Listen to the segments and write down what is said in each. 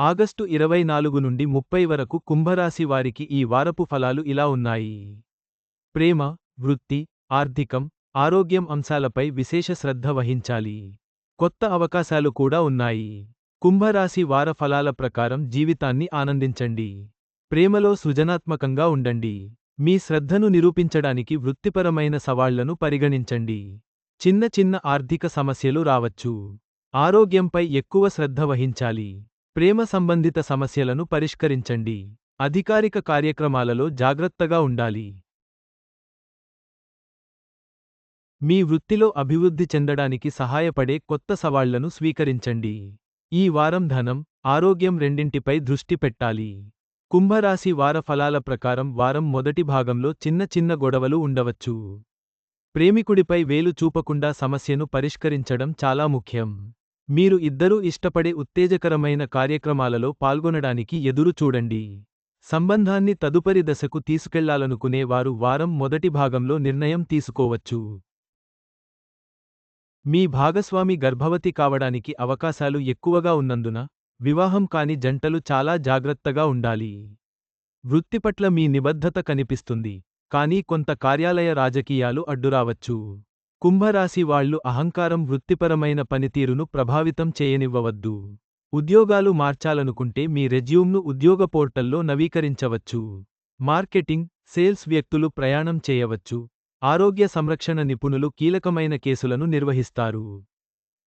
August ఇరవై నాలుగు నుండి ముప్పై వరకు కుంభరాశి వారికి ఈ వారపు ఫలాలు ఇలా ఉన్నాయి. ప్రేమ వృత్తి ఆర్థికం ఆరోగ్యం అంశాలపై విశేష శ్రద్ధ వహించాలి. కొత్త అవకాశాలు కూడా ఉన్నాయి. కుంభరాశి వార ఫలాల ప్రకారం జీవితాన్ని ఆనందించండి. ప్రేమలో సృజనాత్మకంగా ఉండండి. మీ శ్రద్ధను నిరూపించడానికి వృత్తిపరమైన సవాళ్ళను పరిగణించండి. చిన్న చిన్న ఆర్థిక సమస్యలు రావచ్చు. ఆరోగ్యంపై ఎక్కువ శ్రద్ధ వహించాలి. ప్రేమ సంబంధిత సమస్యలను పరిష్కరించండి. అధికారిక కార్యక్రమాలలో జాగ్రత్తగా ఉండాలి. మీ వృత్తిలో అభివృద్ధి చెందడానికి సహాయపడే కొత్త సవాళ్ళను స్వీకరించండి. ఈ వారం ధనం ఆరోగ్యం రెండింటిపై దృష్టి పెట్టాలి. కుంభరాశి వార ఫలాల ప్రకారం వారం మొదటి భాగంలో చిన్న చిన్న గొడవలు ఉండవచ్చు. ప్రేమికుడిపై వేలు చూపకుండా సమస్యను పరిష్కరించడం చాలా ముఖ్యం. మీరు ఇద్దరూ ఇష్టపడే ఉత్తేజకరమైన కార్యక్రమాలలో పాల్గొనడానికి ఎదురు చూడండి. సంబంధాన్ని తదుపరి దశకు తీసుకెళ్ళాలనుకునే వారు వారం మొదటి భాగంలో నిర్ణయం తీసుకోవచ్చు. మీ భాగస్వామి గర్భవతి కావడానికి అవకాశాలు ఎక్కువగా ఉన్నందున వివాహం కాని జంటలు చాలా జాగ్రత్తగా ఉండాలి. వృత్తిపట్ల మీ నిబద్ధత కనిపిస్తుంది కానీ కొంత కార్యాలయ రాజకీయాలు అడ్డురావచ్చు. కుంభరాశి వాళ్ళు అహంకారం వృత్తిపరమైన పనితీరును ప్రభావితం చేయనివ్వవద్దు. ఉద్యోగాలు మార్చాలనుకుంటే మీ రెజ్యూమ్ను ఉద్యోగ పోర్టల్లో నవీకరించవచ్చు. మార్కెటింగ్ సేల్స్ వ్యక్తులు ప్రయాణం చేయవచ్చు. ఆరోగ్య సంరక్షణ నిపుణులు కీలకమైన కేసులను నిర్వహిస్తారు.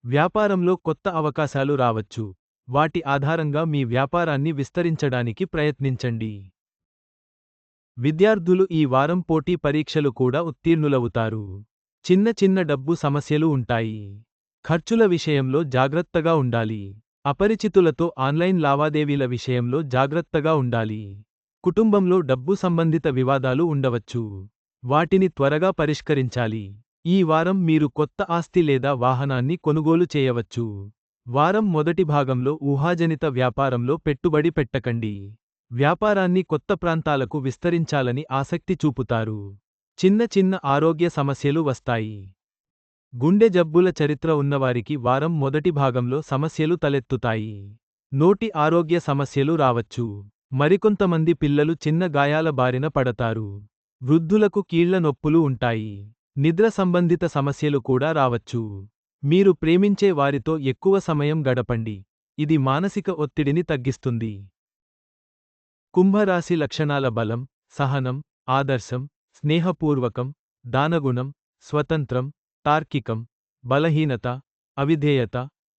వ్యాపారంలో కొత్త అవకాశాలు రావచ్చు. వాటి ఆధారంగా మీ వ్యాపారాన్ని విస్తరించడానికి ప్రయత్నించండి. విద్యార్థులు ఈ వారం పోటీ పరీక్షలు కూడా ఉత్తీర్ణులవుతారు. చిన్న చిన్న డబ్బు సమస్యలు ఉంటాయి. ఖర్చుల విషయంలో జాగ్రత్తగా ఉండాలి. అపరిచితులతో ఆన్లైన్ లావాదేవీల విషయంలో జాగ్రత్తగా ఉండాలి. కుటుంబంలో డబ్బు సంబంధిత వివాదాలు ఉండవచ్చు. వాటిని త్వరగా పరిష్కరించాలి. ఈ వారం మీరు కొత్త ఆస్తి లేదా వాహనాన్ని కొనుగోలు చేయవచ్చు. వారం మొదటి భాగంలో ఊహాజనిత వ్యాపారంలో పెట్టుబడి పెట్టకండి. వ్యాపారాన్ని కొత్త ప్రాంతాలకు విస్తరించాలని ఆసక్తి చూపుతారు. చిన్న చిన్న ఆరోగ్య సమస్యలు వస్తాయి. గుండె జబ్బుల చరిత్ర ఉన్నవారికి వారం మొదటి భాగంలో సమస్యలు తలెత్తుతాయి. నోటి ఆరోగ్య సమస్యలు రావచ్చు. మరికొంతమంది పిల్లలు చిన్న గాయాల బారిన పడతారు. వృద్ధులకు కీళ్ళ నొప్పులు ఉంటాయి. నిద్ర సంబంధిత సమస్యలు కూడా రావచ్చు. మీరు ప్రేమించే వారితో ఎక్కువ సమయం గడపండి. ఇది మానసిక ఒత్తిడిని తగ్గిస్తుంది. కుంభరాశి లక్షణాల బలం సహనం ఆదర్శం స్నేహపూర్వకం దానగుణం స్వతంత్రం తార్కికం బలహీనత అవిధేయత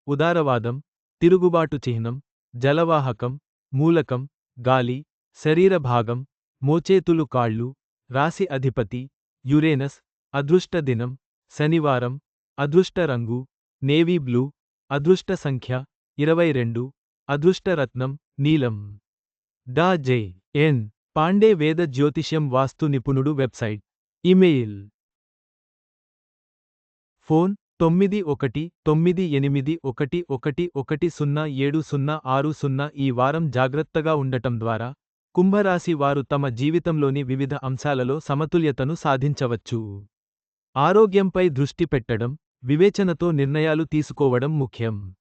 ఉదారవాదం తిరుగుబాటు చిహ్నం జలవాహకం మూలకం గాలి శరీర భాగం మోచేతులు కాళ్ళు రాశి అధిపతి యురేనస్ అదృష్ట దినం శనివారం అదృష్ట రంగు నేవీ బ్లూ అదృష్ట సంఖ్య ఇరవై రెండు అదృష్టరత్నం నీలం. డా జే ఎన్. పాండే వేద జ్యోతిష్యం వాస్తు నిపుణుడు వెబ్సైట్. ఇమెయిల్. ఫోన్ తొమ్మిది ఒకటి తొమ్మిది ఎనిమిది ఒకటి ఒకటి ఒకటి సున్నా ఏడు సున్నా ఆరు సున్నా ఈ వారం జాగ్రత్తగా ఉండటం ద్వారా కుంభరాశి వారు తమ జీవితంలోని వివిధ అంశాలలో సమతుల్యతను సాధించవచ్చు. ఆరోగ్యంపై దృష్టి పెట్టడం వివేచనతో నిర్ణయాలు తీసుకోవడం ముఖ్యం.